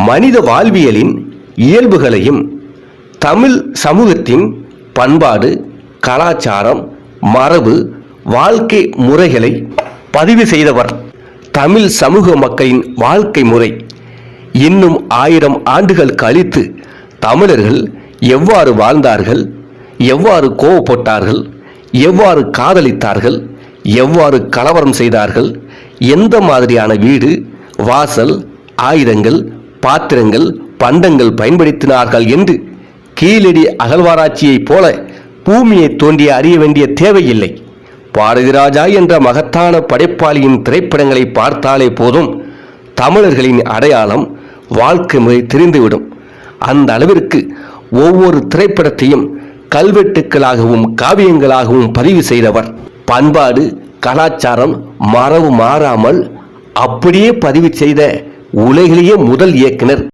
மனித வாழ்வியலின் இயல்புகளையும் தமிழ் சமூகத்தின் பண்பாடு கலாச்சாரம் மரபு வாழ்க்கை முறைகளை பதிவு செய்தவர் தமிழ் சமூக மக்களின் வாழ்க்கை முறை. இன்னும் ஆயிரம் ஆண்டுகள் கழித்து தமிழர்கள் எவ்வாறு வாழ்ந்தார்கள் எவ்வாறு கோவப்பட்டார்கள் எவ்வாறு காதலித்தார்கள் எவ்வாறு கலவரம் செய்தார்கள் எந்த மாதிரியான வீடு வாசல் ஆயுதங்கள் பாத்திரங்கள் பண்டங்கள் பயன்படுத்தினார்கள் என்று கீழடி அகழ்வாராய்ச்சியைப் போல பூமியை தோண்டி அறிய வேண்டிய தேவையில்லை. பாரதிராஜா என்ற மகத்தான படைப்பாளியின் திரைப்படங்களை பார்த்தாலே போதும் தமிழர்களின் அடையாளம் வாழ்க்கை முறை தெரிந்துவிடும். அந்த அளவிற்கு ஒவ்வொரு திரைப்படத்தையும் கல்வெட்டுக்களாகவும் காவியங்களாகவும் பதிவு செய்தவர். பண்பாடு கலாச்சாரம் மரபு மாறாமல் அப்படியே பதிவு செய்த உலகிலேயே முதல் இயக்குனர்.